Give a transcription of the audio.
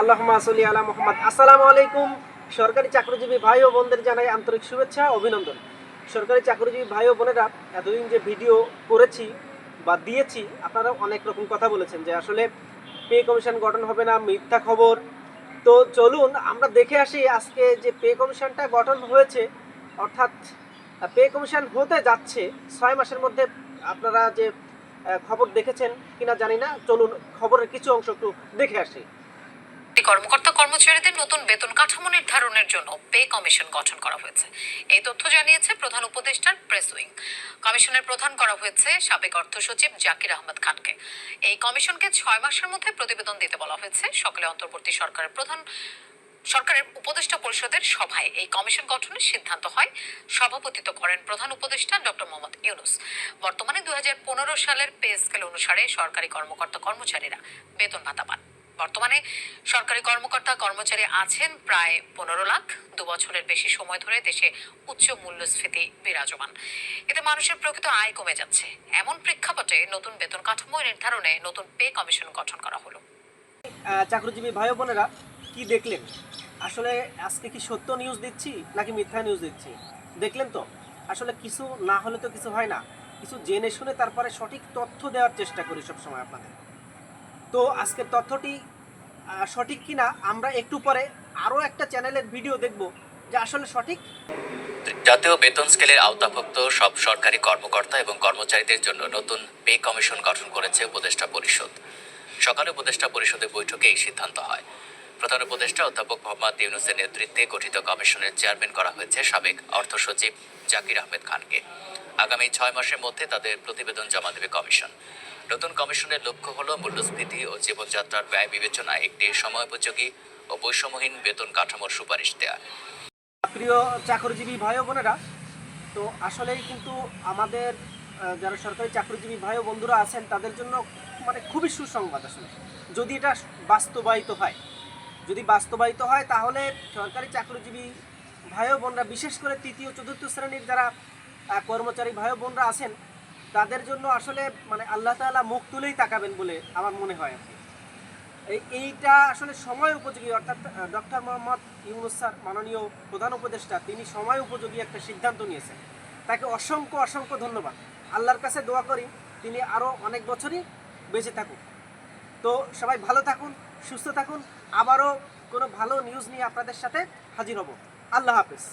আল্লাহ সাল্লি আলা মোহাম্মদ। আসসালামু আলাইকুম। সরকারি চাকরিজীবী ভাই ও বোনদের জানাই আন্তরিক শুভেচ্ছা, অভিনন্দন। সরকারি চাকরিজীবী ভাই ও বোনেরা, এতদিন যে ভিডিও করেছি বা দিয়েছি আপনারা অনেক রকম কথা বলেছেন যে আসলে পে কমিশন গঠন হবে না, মিথ্যা খবর। তো চলুন, আমরা দেখে আসি আজকে যে পে কমিশনটা গঠন হয়েছে, অর্থাৎ পে কমিশন হতে যাচ্ছে, ছয় মাসের মধ্যে আপনারা যে খবর দেখেছেন কিনা জানি না। চলুন, খবরের কিছু অংশ একটু দেখে আসি। কর্মকর্তা কর্মচারীদের নতুন বেতন কাঠামো নির্ধারণের জন্য পে কমিশন গঠন করা হয়েছে। এই তথ্য জানিয়েছে প্রধান উপদেষ্টার প্রেস উইং। কমিশনের প্রধান করা হয়েছে সাবেক অর্থ সচিব জাকির আহমদ খানকে। এই কমিশনকে ছয় মাসের মধ্যে প্রতিবেদন দিতে বলা হয়েছে। সকালে অন্তর্বর্তী সরকারের প্রধান সরকারের উপদেষ্টা পরিষদের সভায় এই কমিশন গঠনের সিদ্ধান্ত হয়। সভাপতিত্ব করেন প্রধান উপদেষ্টা ডক্টর মোহাম্মদ ইউনুস। বর্তমানে দুই হাজার পনেরো সালের পে স্কেল অনুসারে সরকারি কর্মকর্তা কর্মচারীরা বেতন ভাতা পান। বর্তমানে সরকারি কর্মকর্তা কর্মচারী আছেন প্রায় পনেরো লাখ। দু বছরের বেশি সময় ধরে দেশে উচ্চ মূল্যস্ফীতি বিরাজমান। এতে মানুষের প্রকৃত আয় কমে যাচ্ছে। এমন প্রেক্ষাপটে নতুন বেতন কাঠামো নির্ধারণে নতুন পে কমিশন গঠন করা হলো। চাকরিজীবী ভাই বোনেরা, কি দেখলেন? আসলে আজকে কি সত্য নিউজ দিচ্ছি নাকি মিথ্যা নিউজ দিচ্ছি? দেখলেন তো? আসলে কিছু না হলে তো কিছু হয় না। কিছু জেনে শুনে তারপরে সঠিক তথ্য দেওয়ার চেষ্টা করি সবসময় আপনাদের। তো আজকের তথ্যটি সঠিক কিনা, আমরা একটু পরে আরও একটা চ্যানেলের ভিডিও দেখব যে আসলে সঠিক। জাতীয় বেতন স্কেলের আওতাভুক্ত সব সরকারি কর্মকর্তা এবং কর্মচারীদের জন্য নতুন পে কমিশন গঠন করেছে উপদেষ্টা পরিষদ। সকালে উপদেষ্টা পরিষদের বৈঠকে এই সিদ্ধান্ত হয়। প্রধান উপদেষ্টা অধ্যাপক মোহাম্মদ ইউনুসের নেতৃত্বে গঠিত কমিশনের চেয়ারম্যান করা হয়েছে সাবেক অর্থ সচিব জাকির আহমেদ খানকে। আগামী ছয় মাসের মধ্যে তাদের প্রতিবেদন জমা দেবে কমিশন। নতুন কমিশনের লক্ষ্য হল মূল্যস্ফীতি ও জীবনযাত্রার ব্যয় বিবেচনায় একটি সময়োপযোগী ও বৈষম্যহীন বেতন কাঠামোর সুপারিশ দেয়া। প্রিয় চাকরিজীবী ভাই বোনেরা, তো আসলেই কিন্তু আমাদের যারা সরকারি চাকরিজীবী ভাই বন্ধুরা আছেন, তাদের জন্য মানে খুবই সুসংবাদ আসলে। যদি এটা বাস্তবায়িত হয়, যদি বাস্তবায়িত হয়, তাহলে সরকারি চাকরিজীবী ভাই বোনরা, বিশেষ করে তৃতীয়, চতুর্থ শ্রেণির যারা কর্মচারী ভাই বোনরা আছেন তাদের জন্য আসলে মানে আল্লাহ তাআলা মুখ তুলেই তাকাবেন বলে আমার মনে হয় আর এই এইটা আসলে সময় উপযোগী, অর্থাৎ ডক্টর মোহাম্মদ ইউনুস স্যার মাননীয় প্রধান উপদেষ্টা, তিনি সময় উপযোগী একটা সিদ্ধান্ত নিয়েছেন। তাকে অসংখ্য অসংখ্য ধন্যবাদ। আল্লাহর কাছে দোয়া করি, তিনি আরও অনেক বছরই বেঁচে থাকুন তো সবাই ভালো থাকুন, সুস্থ থাকুন। আবারও কোনো ভালো নিউজ নিয়ে আপনাদের সাথে হাজির হব। আল্লাহ হাফেজ।